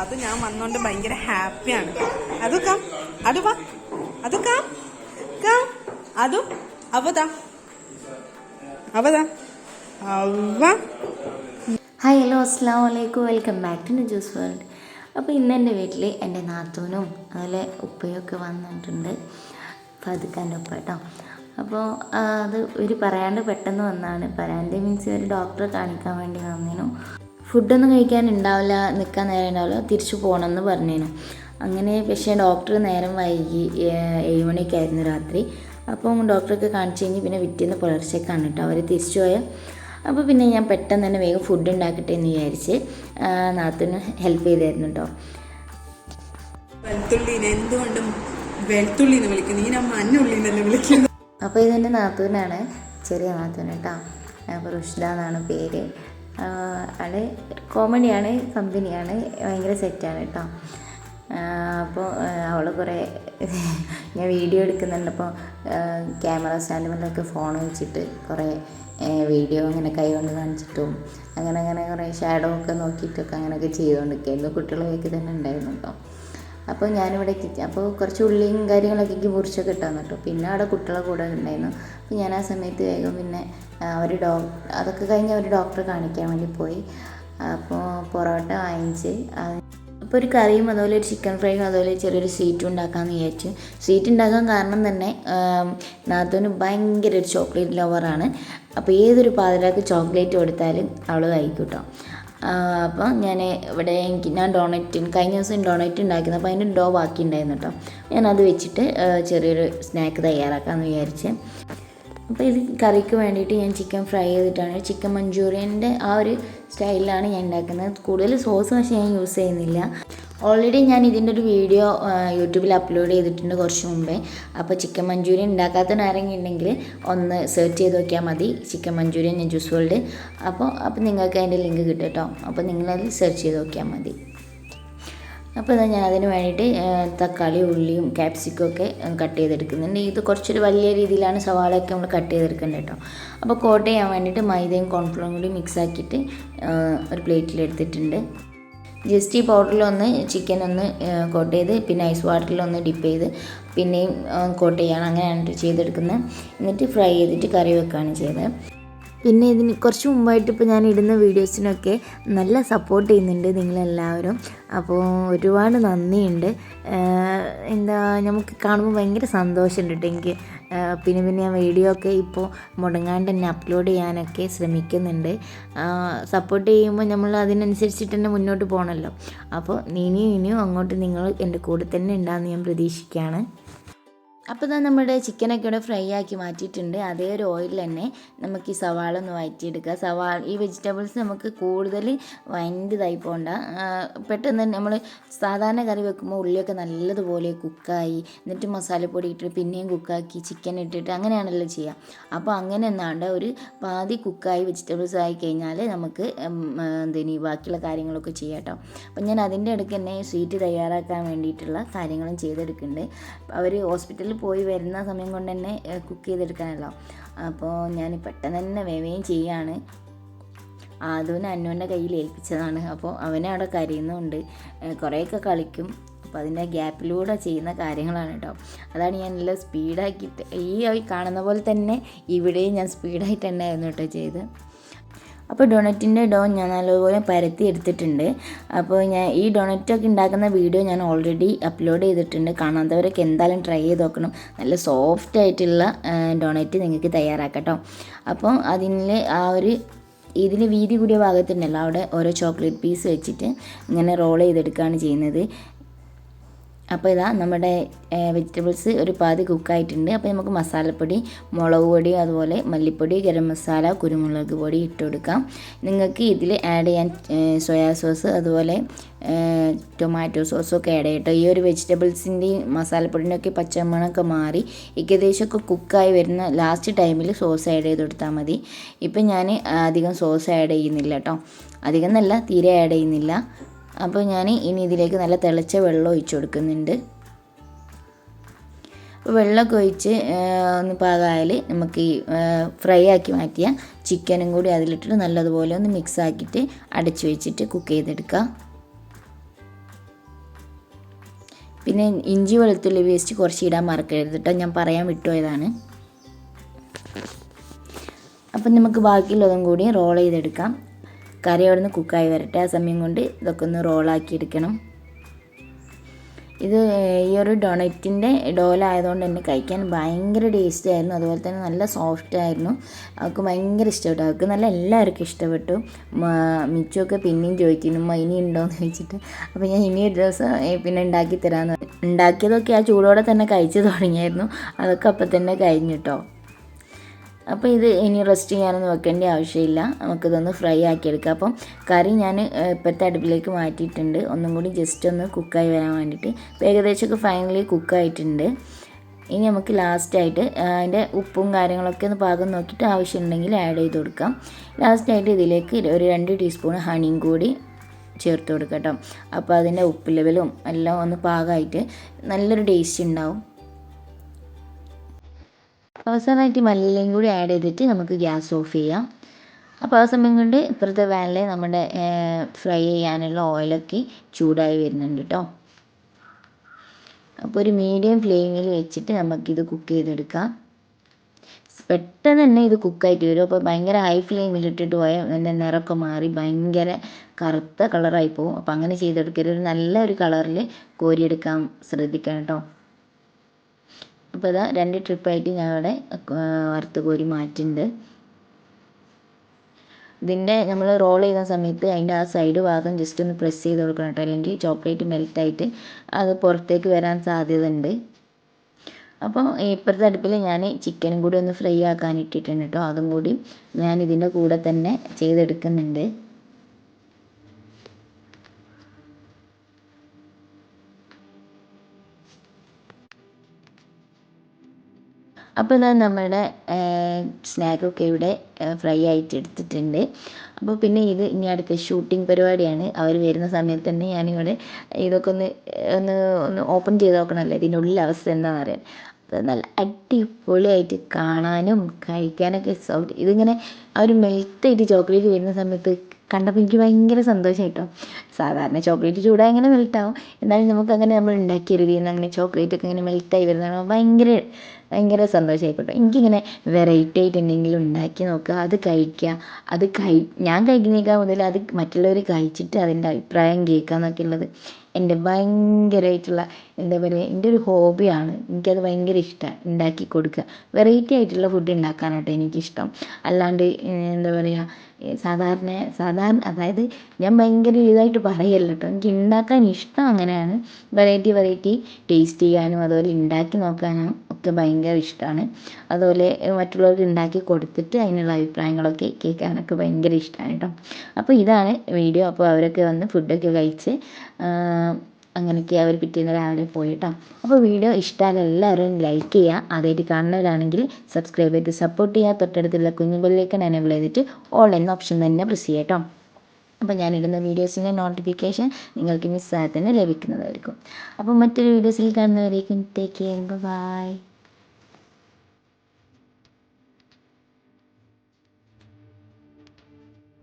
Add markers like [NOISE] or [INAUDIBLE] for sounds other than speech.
അത് ഞാൻ വന്നോണ്ട് ഭയങ്കര ഹാപ്പിയാണ്. അത് കാം അത് വാ അത് കാം അതും അവതാ അവതാ അവ ഹായ് ഹലോ അസ്സാം വലൈക്കും welcome back to juice world അപ്പോൾ ഇന്ന് എന്റെ വീട്ടിൽ എന്റെ നാത്തൂനും അതുപോലെ ഉപ്പയൊക്കെ വന്നിട്ടുണ്ട്. ഫതുക്കാന്റെ ഉപ്പ കേട്ടോ. അപ്പോൾ അത് ഒരു പറയാണ്ട് പെട്ടെന്ന് വന്നാണ്. പറയാണ്ട് മീൻസ് ഒരു ഡോക്ടറെ കാണിക്കാൻ വേണ്ടി വന്നേനു. ഫുഡൊന്നും കഴിക്കാൻ ഉണ്ടാവില്ല നിൽക്കാൻ നേരം ഉണ്ടാവില്ല തിരിച്ചു പോകണമെന്ന് പറഞ്ഞേനു. അങ്ങനെ പക്ഷേ ഡോക്ടർ നേരം വൈകി ഏഴ് മണിയൊക്കെ ആയിരുന്നു രാത്രി. അപ്പം ഡോക്ടറൊക്കെ കാണിച്ചു കഴിഞ്ഞ് പിന്നെ വിറ്റിന്ന് പുലർച്ചയ്ക്കാണ് കേട്ടോ അവർ തിരിച്ചു പോയാൽ അപ്പോൾ പിന്നെ ഞാൻ പെട്ടെന്ന് തന്നെ വേഗം ഫുഡ് ഉണ്ടാക്കട്ടെ എന്ന് വിചാരിച്ച് നാത്തിന് ഹെൽപ്പ് ചെയ്തായിരുന്നു കേട്ടോ വെളുത്തുള്ളിനെ എന്തുകൊണ്ടും ഈ വിളിക്കുന്നു അപ്പോൾ ഇതെന്റെ നാത്തൂനാണ് ചെറിയ നാത്തൂൻ കേട്ടോ അപ്പോൾ റുഷ്ദ എന്നാണ് പേര്. ആൾ കോമഡിയാണ് കമ്പനിയാണ് ഭയങ്കര സെറ്റാണ് കേട്ടോ അപ്പോൾ അവൾ കുറേ [LAUGHS] ഞാൻ വീഡിയോ എടുക്കുന്നുണ്ട്. അപ്പോൾ ക്യാമറ സ്റ്റാൻഡിലൊക്കെ ഫോൺ വെച്ചിട്ട് കുറേ വീഡിയോ അങ്ങനെ കൈ കൊണ്ട് കാണിച്ചിട്ടും അങ്ങനെ അങ്ങനെ കുറേ ഷാഡോ ഒക്കെ നോക്കിയിട്ടൊക്കെ അങ്ങനെയൊക്കെ ചെയ്തുകൊണ്ടിരിക്കുകയായിരുന്നു കുട്ടികളൊക്കെ തന്നെ ഉണ്ടായിരുന്നു കേട്ടോ അപ്പോൾ ഞാനിവിടെ കിച്ചൺ അപ്പോൾ കുറച്ച് ഉള്ളിയും കാര്യങ്ങളൊക്കെ എനിക്ക് മുറിച്ചൊക്കെ കിട്ടാൻ കേട്ടോ പിന്നെ അവിടെ കുട്ടികളെ കൂടെ ഉണ്ടായിരുന്നു. അപ്പോൾ ഞാൻ ആ സമയത്ത് വേഗം പിന്നെ അവർ ഡോ അതൊക്കെ കഴിഞ്ഞ് അവർ ഡോക്ടറെ കാണിക്കാൻ വേണ്ടി പോയി. അപ്പോൾ പൊറോട്ട വാങ്ങിച്ച് അപ്പോൾ ഒരു കറിയും അതുപോലെ ഒരു ചിക്കൻ ഫ്രൈയും അതുപോലെ ചെറിയൊരു സ്വീറ്റും ഉണ്ടാക്കാമെന്ന് വിചാരിച്ചു. സ്വീറ്റ് ഉണ്ടാക്കാൻ കാരണം തന്നെ നാത്തൂന് ഭയങ്കര ഒരു ചോക്ലേറ്റ് ലവറാണ് അപ്പോൾ ഏതൊരു പാതിരാക്ക് ചോക്ലേറ്റ് കൊടുത്താലും അവൾ കഴിക്കും കേട്ടോ അപ്പോൾ ഞാൻ ഇവിടെ എനിക്ക് ഞാൻ ഡോണറ്റ് കഴിഞ്ഞ ദിവസം ഡോണറ്റ് ഉണ്ടാക്കുന്നത് അപ്പോൾ അതിന്റെ ഡോ ബാക്കി ഉണ്ടായിരുന്നു കേട്ടോ ഞാനത് വെച്ചിട്ട് ചെറിയൊരു സ്നാക്ക് തയ്യാറാക്കാമെന്ന് വിചാരിച്ച്. അപ്പോൾ ഇത് കറിക്ക് വേണ്ടിയിട്ട് ഞാൻ ചിക്കൻ ഫ്രൈ ചെയ്തിട്ടാണ്. ചിക്കൻ മഞ്ചൂറിയന്റെ ആ ഒരു സ്റ്റൈലിലാണ് ഞാൻ ഉണ്ടാക്കുന്നത്. കൂടുതൽ സോസ് പക്ഷേ ഞാൻ യൂസ് ചെയ്യുന്നില്ല. ഓൾറെഡി ഞാൻ ഇതിന്റെ ഒരു വീഡിയോ യൂട്യൂബിൽ അപ്ലോഡ് ചെയ്തിട്ടുണ്ട് കുറച്ച് മുമ്പേ. അപ്പോൾ ചിക്കൻ മഞ്ചൂരിയൻ ഉണ്ടാക്കാത്ത ആരെങ്കിലും ഉണ്ടെങ്കിൽ ഒന്ന് സെർച്ച് ചെയ്ത് നോക്കിയാൽ മതി. ചിക്കൻ മഞ്ചൂരിയൻ ഞാൻ ജ്യൂസ് വേൾഡ് അപ്പോൾ അപ്പോൾ നിങ്ങൾക്ക് അതിന്റെ ലിങ്ക് കിട്ടും കേട്ടോ അപ്പോൾ നിങ്ങളത് സെർച്ച് ചെയ്ത് നോക്കിയാൽ മതി. അപ്പോൾ ഇതാ ഞാൻ അതിന് വേണ്ടിയിട്ട് തക്കാളി ഉള്ളിയും ക്യാപ്സിക്കും ഒക്കെ കട്ട് ചെയ്തെടുക്കുന്നുണ്ട്. ഇത് കുറച്ചൊരു വലിയ രീതിയിലാണ് സവാളയൊക്കെ നമ്മൾ കട്ട് ചെയ്തെടുക്കേണ്ടത് കേട്ടോ അപ്പോൾ കോട്ട് ചെയ്യാൻ വേണ്ടിയിട്ട് മൈദയും കോൺഫ്ലോറും കൂടി മിക്സ് ആക്കിയിട്ട് ഒരു പ്ലേറ്റിൽ എടുത്തിട്ടുണ്ട്. ജസ്റ്റ് ഈ പൗഡറിലൊന്ന് ചിക്കൻ ഒന്ന് കോട്ട് ചെയ്ത് പിന്നെ ഐസ് വാട്ടറിലൊന്ന് ഡിപ്പ് ചെയ്ത് പിന്നെയും കോട്ട് ചെയ്യണം. അങ്ങനെയാണ് ചെയ്തെടുക്കുന്നത്. എന്നിട്ട് ഫ്രൈ ചെയ്തിട്ട് കറി വെക്കുകയാണ് ചെയ്തത്. പിന്നെ ഇതിന് കുറച്ച് മുമ്പായിട്ട് ഇപ്പോൾ ഞാൻ ഇടുന്ന വീഡിയോസിനൊക്കെ നല്ല സപ്പോർട്ട് ചെയ്യുന്നുണ്ട് നിങ്ങളെല്ലാവരും. അപ്പോൾ ഒരുപാട് നന്ദിയുണ്ട്. എന്താ നമുക്ക് കാണുമ്പോൾ ഭയങ്കര സന്തോഷമുണ്ട് കേട്ടോ എനിക്ക്. പിന്നെ പിന്നെ ഞാൻ വീഡിയോ ഒക്കെ ഇപ്പോൾ മുടങ്ങാണ്ട് തന്നെ അപ്ലോഡ് ചെയ്യാനൊക്കെ ശ്രമിക്കുന്നുണ്ട്. സപ്പോർട്ട് ചെയ്യുമ്പോൾ നമ്മൾ അതിനനുസരിച്ചിട്ട് തന്നെ മുന്നോട്ട് പോകണമല്ലോ അപ്പോൾ ഇനിയും ഇനിയും അങ്ങോട്ട് നിങ്ങൾ എന്റെ കൂടെ തന്നെ ഉണ്ടാകുമെന്ന് ഞാൻ പ്രതീക്ഷിക്കുകയാണ്. അപ്പോൾ ഇതാ നമ്മുടെ ചിക്കനൊക്കെ ഇവിടെ ഫ്രൈ ആക്കി മാറ്റിയിട്ടുണ്ട്. അതേ ഒരു ഓയിലിൽ തന്നെ നമുക്ക് ഈ സവാള ഒന്ന് വഴറ്റിയെടുക്കുക സവാള ഈ വെജിറ്റബിൾസ് നമുക്ക് കൂടുതൽ വൈൻഡായി പോകണ്ട. പെട്ടെന്ന് തന്നെ നമ്മൾ സാധാരണ കറി വെക്കുമ്പോൾ ഉള്ളിയൊക്കെ നല്ലതുപോലെ കുക്കായി എന്നിട്ട് മസാലപ്പൊടി ഇട്ടിട്ട് പിന്നെയും കുക്കാക്കി ചിക്കൻ ഇട്ടിട്ട് അങ്ങനെയാണല്ലോ ചെയ്യുക അപ്പോൾ അങ്ങനെ എന്നാണ്ട് ഒരു പാതി കുക്കായി വെജിറ്റബിൾസ് ആയി കഴിഞ്ഞാൽ നമുക്ക് എന്തിനി ബാക്കിയുള്ള കാര്യങ്ങളൊക്കെ ചെയ്യാം കേട്ടോ അപ്പം ഞാൻ അതിന്റെ ഇടയ്ക്ക് തന്നെ സ്വീറ്റ് തയ്യാറാക്കാൻ വേണ്ടിയിട്ടുള്ള കാര്യങ്ങളും ചെയ്തെടുക്കുന്നുണ്ട്. അവർ ഹോസ്പിറ്റലിൽ പോയി വരുന്ന സമയം കൊണ്ട് തന്നെ കുക്ക് ചെയ്തെടുക്കാനല്ലോ. അപ്പോൾ ഞാൻ പെട്ടെന്ന് തന്നെ വേവേം ചെയ്യാണ്. ആദുവിനെ അന്നുവിന്റെ കയ്യിൽ ഏൽപ്പിച്ചതാണ്. അപ്പോൾ അവനെ അവിടെ കരയുന്നുണ്ട്. കുറേയൊക്കെ കളിക്കും. അപ്പോൾ അതിന്റെ ഗ്യാപ്പിലൂടെ ചെയ്യുന്ന കാര്യങ്ങളാണ് കേട്ടോ അതാണ് ഞാൻ എല്ലാം സ്പീഡാക്കിയിട്ട് ഈ കാണുന്ന പോലെ തന്നെ ഇവിടെയും ഞാൻ സ്പീഡായിട്ട് തന്നെ തന്നെയായിരുന്നു കേട്ടോ ചെയ്ത് അപ്പോൾ ഡൊണറ്റിന്റെ ഡോ ഞാൻ നല്ലപോലെ പരത്തി എടുത്തിട്ടുണ്ട്. അപ്പോൾ ഞാൻ ഈ ഡൊണറ്റൊക്കെ ഉണ്ടാക്കുന്ന വീഡിയോ ഞാൻ ഓൾറെഡി അപ്ലോഡ് ചെയ്തിട്ടുണ്ട്. കാണാത്തവരൊക്കെ എന്തായാലും ട്രൈ ചെയ്ത് നോക്കണം. നല്ല സോഫ്റ്റ് ആയിട്ടുള്ള ഡൊണറ്റ് നിങ്ങൾക്ക് തയ്യാറാക്കട്ടോ. അപ്പോൾ അതിൽ ആ ഒരു ഇതിന് വീതി കൂടിയ ഭാഗത്തുണ്ടല്ലോ അവിടെ ഓരോ ചോക്ലേറ്റ് പീസ് വെച്ചിട്ട് ഇങ്ങനെ റോൾ ചെയ്തെടുക്കുകയാണ് ചെയ്യുന്നത്. അപ്പോൾ ഇതാ നമ്മുടെ വെജിറ്റബിൾസ് ഒരു പാതി കുക്കായിട്ടുണ്ട് അപ്പോൾ നമുക്ക് മസാലപ്പൊടി മുളക് പൊടി അതുപോലെ മല്ലിപ്പൊടി ഗരം മസാല കുരുമുളക് പൊടി ഇട്ട് കൊടുക്കാം. നിങ്ങൾക്ക് ഇതിൽ ആഡ് ചെയ്യാൻ സോയാ സോസ് അതുപോലെ ടൊമാറ്റോ സോസൊക്കെ ആഡ് ചെയ്യട്ടോ ഈ ഒരു വെജിറ്റബിൾസിന്റെയും മസാലപ്പൊടിന്റെയൊക്കെ പച്ചമണമൊക്കെ മാറി ഏകദേശമൊക്കെ കുക്കായി വരുന്ന ലാസ്റ്റ് ടൈമിൽ സോസ് ആഡ് ചെയ്ത് കൊടുത്താൽ മതി. ഇപ്പം ഞാൻ അധികം സോസ് ആഡ് ചെയ്യുന്നില്ല കേട്ടോ. അധികം എന്നല്ല തീരെ ആഡ് ചെയ്യുന്നില്ല. അപ്പോൾ ഞാൻ ഇനി ഇതിലേക്ക് നല്ല തിളച്ച വെള്ളം ഒഴിച്ചു കൊടുക്കുന്നുണ്ട്. വെള്ളമൊക്കെ ഒഴിച്ച് ഒന്ന് പാകായാൽ നമുക്ക് ഈ ഫ്രൈ ആക്കി മാറ്റിയ ചിക്കനും കൂടി അതിലിട്ടിട്ട് നല്ലതുപോലെ ഒന്ന് മിക്സ് ആക്കിയിട്ട് അടച്ചു വെച്ചിട്ട് കുക്ക് ചെയ്തെടുക്കുക പിന്നെ ഇഞ്ചി വെളുത്തുള്ളി വേസ്റ്റ് കുറച്ച് ഇടാൻ മറക്കരുത് കേട്ടോ ഞാൻ പറയാൻ വിട്ടുപോയതാണ്. അപ്പം നമുക്ക് ബാക്കിയുള്ളതും കൂടി റോൾ ചെയ്തെടുക്കാം. കറി അവിടെ നിന്ന് കുക്കായി വരട്ടെ. ആ സമയം കൊണ്ട് ഇതൊക്കെ ഒന്ന് റോളാക്കി എടുക്കണം. ഇത് ഈ ഒരു ഡൊണറ്റിന്റെ ഡോലായതുകൊണ്ട് തന്നെ കഴിക്കാൻ ഭയങ്കര ടേസ്റ്റ് ആയിരുന്നു. അതുപോലെ തന്നെ നല്ല സോഫ്റ്റ് ആയിരുന്നു. അവൾക്ക് ഭയങ്കര ഇഷ്ടപ്പെട്ടു. അവൾക്ക് നല്ല എല്ലാവർക്കും ഇഷ്ടപ്പെട്ടു. മിച്ചൊക്കെ പിന്നെയും ചോദിക്കുന്നു ഉമ്മ ഇനി ഉണ്ടോയെന്ന് ചോദിച്ചിട്ട്. അപ്പോൾ ഞാൻ ഇനി ഒരു ദിവസം പിന്നെ ഉണ്ടാക്കി തരാമെന്ന് ഉണ്ടാക്കിയതൊക്കെ ആ ചൂടോടെ തന്നെ കഴിച്ചു തുടങ്ങിയായിരുന്നു. അതൊക്കെ അപ്പം തന്നെ കഴിഞ്ഞു കേട്ടോ അപ്പോൾ ഇത് ഇനി റെസ്റ്റ് ചെയ്യാനൊന്നും വെക്കേണ്ട ആവശ്യമില്ല. നമുക്കിതൊന്ന് ഫ്രൈ ആക്കിയെടുക്കാം. അപ്പം കറി ഞാൻ ഇപ്പോഴത്തെ അടുപ്പിലേക്ക് മാറ്റിയിട്ടുണ്ട്. ഒന്നും കൂടി ജസ്റ്റ് ഒന്ന് കുക്കായി വരാൻ വേണ്ടിയിട്ട്. ഏകദേശമൊക്കെ ഫൈനലി കുക്കായിട്ടുണ്ട് ഇനി നമുക്ക് ലാസ്റ്റായിട്ട് അതിന്റെ ഉപ്പും കാര്യങ്ങളൊക്കെ ഒന്ന് പാകം നോക്കിയിട്ട് ആവശ്യമുണ്ടെങ്കിൽ ആഡ് ചെയ്ത് കൊടുക്കാം. ലാസ്റ്റായിട്ട് ഇതിലേക്ക് ഒരു രണ്ട് ടീസ്പൂൺ ഹണിയും കൂടി ചേർത്ത് കൊടുക്കാം കേട്ടോ. അപ്പോൾ അതിന്റെ ഉപ്പ് ലെവലും എല്ലാം ഒന്ന് പാകമായിട്ട് നല്ലൊരു ടേസ്റ്റ് ഉണ്ടാവും. അവസാനമായിട്ട് മല്ലിയിലയും കൂടി ആഡ് ചെയ്തിട്ട് നമുക്ക് ഗ്യാസ് ഓഫ് ചെയ്യാം. അപ്പോൾ ആ സമയം കൊണ്ട് ഇപ്പുറത്തെ പാനിൽ നമ്മുടെ ഫ്രൈ ചെയ്യാനുള്ള ഓയിലൊക്കെ ചൂടായി വരുന്നുണ്ട് കേട്ടോ അപ്പോൾ ഒരു മീഡിയം ഫ്ലെയിമിൽ വെച്ചിട്ട് നമുക്കിത് കുക്ക് ചെയ്തെടുക്കാം. പെട്ടെന്ന് തന്നെ ഇത് കുക്കായിട്ട് വരും. അപ്പോൾ ഭയങ്കര ഹൈ ഫ്ലെയിമിൽ ഇട്ടിട്ട് പോയാൽ അതിന്റെ നിറമൊക്കെ മാറി ഭയങ്കര കറുത്ത കളറായി പോകും അപ്പോൾ അങ്ങനെ ചെയ്തെടുക്കരുത്. നല്ല ഒരു കളറിൽ കോരിയെടുക്കാൻ ശ്രദ്ധിക്കണം കേട്ടോ അപ്പോൾ ഇതാ രണ്ട് ട്രിപ്പായിട്ട് ഞാൻ ഇവിടെ വറുത്ത് കോരി മാറ്റുന്നുണ്ട് ഇതിന്റെ നമ്മൾ റോൾ ചെയ്യുന്ന സമയത്ത് അതിന്റെ ആ സൈഡ് ഭാഗം ജസ്റ്റ് ഒന്ന് പ്രസ് ചെയ്ത് കൊടുക്കണം കേട്ടോ. അല്ലെങ്കിൽ ചോക്ലേറ്റ് മെൽറ്റായിട്ട് അത് പുറത്തേക്ക് വരാൻ സാധ്യത ഉണ്ട് അപ്പോൾ ഇപ്പോഴത്തെ അടുപ്പിൽ ഞാൻ ചിക്കനും കൂടി ഒന്ന് ഫ്രൈ ആക്കാൻ ഇട്ടിട്ടുണ്ട് കേട്ടോ. അതും കൂടി ഞാൻ ഇതിന്റെ കൂടെ തന്നെ ചെയ്തെടുക്കുന്നുണ്ട്. അപ്പോൾ ഇതാ നമ്മുടെ സ്നാക്കൊക്കെ ഇവിടെ ഫ്രൈ ആയിട്ട് എടുത്തിട്ടുണ്ട്. അപ്പോൾ പിന്നെ ഇത് ഇനി അടുത്ത ഷൂട്ടിംഗ് പരിപാടിയാണ്. അവർ വരുന്ന സമയത്ത് തന്നെ ഞാനിവിടെ ഇതൊക്കെ ഒന്ന് ഒന്ന് ഒന്ന് ഓപ്പൺ ചെയ്ത് നോക്കണമല്ലോ. ഇതിന്റെ ഉള്ളിൽ അവസ്ഥ എന്താണെന്ന് അറിയാൻ. അത് നല്ല അടിപൊളിയായിട്ട് കാണാനും കഴിക്കാനൊക്കെ സൗകര്യം. ഇതിങ്ങനെ ആ ഒരു മെൽറ്റായിട്ട് ചോക്ലേറ്റ് വരുന്ന സമയത്ത് കണ്ടപ്പോൾ എനിക്ക് ഭയങ്കര സന്തോഷമായിട്ടോ സാധാരണ ചോക്ലേറ്റ് ചൂടായി അങ്ങനെ മെൽറ്റാവും. എന്നാലും നമുക്ക് അങ്ങനെ നമ്മൾ നിന്ന് അങ്ങനെ ചോക്ലേറ്റ് ഒക്കെ ഇങ്ങനെ മെൽറ്റായി വരുന്നതാണ്. ഭയങ്കര ഭയങ്കര സന്തോഷമായിക്കോട്ടെ എനിക്കിങ്ങനെ വെറൈറ്റി ആയിട്ട് എന്തെങ്കിലും ഉണ്ടാക്കി നോക്കുക അത് കഴിക്കുക അത് കഴി ഞാൻ കഴിക്കുന്നതിനേക്കാൾ മുതൽ അത് മറ്റുള്ളവർ കഴിച്ചിട്ട് അതിന്റെ അഭിപ്രായം കേൾക്കുക എന്നൊക്കെ ഉള്ളത് എന്റെ ഭയങ്കരമായിട്ടുള്ള എന്താ പറയുക എന്റെ ഒരു ഹോബിയാണ് എനിക്കത് ഭയങ്കര ഇഷ്ടമാണ് ഉണ്ടാക്കി കൊടുക്കുക. വെറൈറ്റി ആയിട്ടുള്ള ഫുഡ് ഉണ്ടാക്കാനാട്ടോ എനിക്കിഷ്ടം. അല്ലാണ്ട് എന്താ പറയുക സാധാരണ സാധാരണ അതായത് ഞാൻ ഭയങ്കര ഇതായിട്ട് പറയല്ല കേട്ടോ എനിക്ക് ഉണ്ടാക്കാൻ ഇഷ്ടം അങ്ങനെയാണ്. വെറൈറ്റി വെറൈറ്റി ടേസ്റ്റ് ചെയ്യാനും അതുപോലെ ഉണ്ടാക്കി നോക്കാനും ഒക്കെ ഭയങ്കര ഇഷ്ടമാണ് അതുപോലെ മറ്റുള്ളവർക്ക് ഉണ്ടാക്കി കൊടുത്തിട്ട് അതിനുള്ള അഭിപ്രായങ്ങളൊക്കെ കേൾക്കാനൊക്കെ ഭയങ്കര ഇഷ്ടമാണ് കേട്ടോ അപ്പോൾ ഇതാണ് വീഡിയോ അപ്പോൾ അവരൊക്കെ വന്ന് ഫുഡൊക്കെ കഴിച്ച് ആഹ്, അങ്ങനെയൊക്കെ അവർ പിറ്റേന്ന് രാവിലെ പോയി കേട്ടോ അപ്പോൾ വീഡിയോ ഇഷ്ടമായാൽ എല്ലാവരും ലൈക്ക് ചെയ്യുക ആദ്യമായിട്ട് കാണുന്നവരാണെങ്കിൽ സബ്സ്ക്രൈബ് ചെയ്ത് സപ്പോർട്ട് ചെയ്യുക തൊട്ടടുത്തുള്ള കുഞ്ഞുകളിലേക്ക് എനേബിൾ ചെയ്തിട്ട് ഓൺലൈൻ ഓപ്ഷൻ തന്നെ പ്രസ് ചെയ്യുക കേട്ടോ അപ്പോൾ ഞാനിടുന്ന വീഡിയോസിന്റെ നോട്ടിഫിക്കേഷൻ നിങ്ങൾക്ക് മിസ്സായാൽ തന്നെ ലഭിക്കുന്നതായിരിക്കും. അപ്പോൾ മറ്റൊരു വീഡിയോസിൽ കാണുന്നവരേക്കും ടേക്ക് കെയർ ബൈ